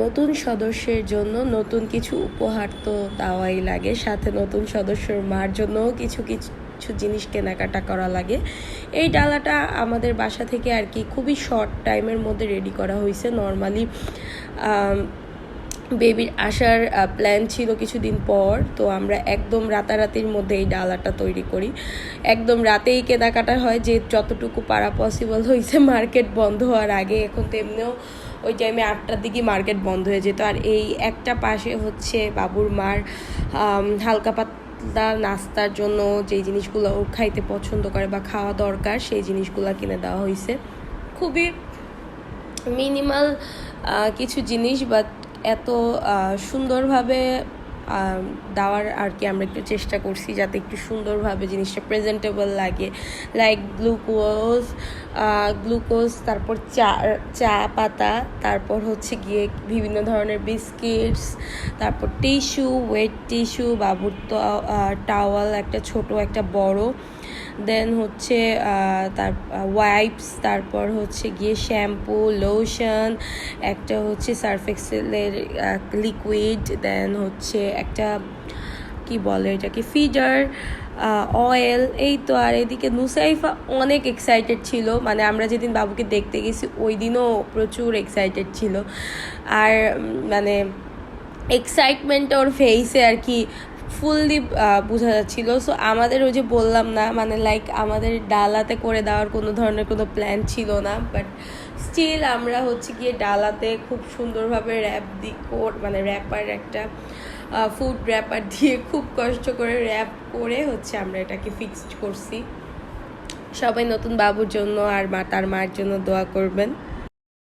নতুন সদস্যের জন্য নতুন কিছু উপহার তো দেওয়াই লাগে, সাথে নতুন সদস্যর মার জন্যও কিছু কিছু কিছু জিনিস কেনাকাটা করা লাগে। এই ডালাটা আমাদের বাসা থেকে আর কি খুবই শর্ট টাইমের মধ্যে রেডি করা হয়েছে। নর্মালি বেবির আসার প্ল্যান ছিল কিছুদিন পর, তো আমরা একদম রাতারাতির মধ্যে এই ডালাটা তৈরি করি। একদম রাতেই কেনাকাটা হয়, যে যতটুকু পারা পসিবল হয়েছে মার্কেট বন্ধ হওয়ার আগে। এখন তো এমনিও ওই টাইমে আটটার দিকে মার্কেট বন্ধ হয়ে যেত। আর এই একটা পাশে হচ্ছে বাবুর মার হালকা পাতলা নাস্তার জন্য যেই জিনিসগুলো ও খাইতে পছন্দ করে বা খাওয়া দরকার, সেই জিনিসগুলো কিনে দেওয়া হয়েছে খুবই মিনিমাল কিছু জিনিস বাট এত সুন্দরভাবে দেওয়ার আর কি আমরা একটু চেষ্টা করছি যাতে একটু সুন্দরভাবে জিনিসটা প্রেজেন্টেবল লাগে। লাইক গ্লুকোজ গ্লুকোজ, তারপর চা চা পাতা, তারপর হচ্ছে গিয়ে বিভিন্ন ধরনের বিস্কিটস, তারপর টিস্যু ওয়েট টিস্যু বাবুর টাওয়াল একটা ছোট, একটা বড়। দেন হচ্ছে তার ওয়াইপস তারপর হচ্ছে গিয়ে শ্যাম্পু লোশন একটা হচ্ছে সার্ফ এক্সেলের লিকুইড দেন হচ্ছে একটা কি বলে এটাকে? ফিডার অয়েল এই তো আর এদিকে নুসাইফা অনেক এক্সাইটেড ছিল। মানে আমরা যেদিন বাবুকে দেখতে গেছি, ওই দিনও প্রচুর এক্সাইটেড ছিল। আর মানে এক্সাইটমেন্ট ওর ফেসে আর কি ফুললি বোঝা যাচ্ছিল। সো আমাদের ওই যে বললাম না মানে লাইক আমাদের ডালাতে করে দেওয়ার কোনো ধরনের কোনো প্ল্যান ছিল না। বাট স্টিল আমরা হচ্ছে গিয়ে ডালাতে খুব সুন্দরভাবে র্যাপ দি মানে র্যাপার একটা ফুড র্যাপার দিয়ে খুব কষ্ট করে র্যাপ করে হচ্ছে আমরা এটাকে ফিক্সড করছি। সবাই নতুন বাবুর জন্য আর মা, তার মার জন্য দোয়া করবেন।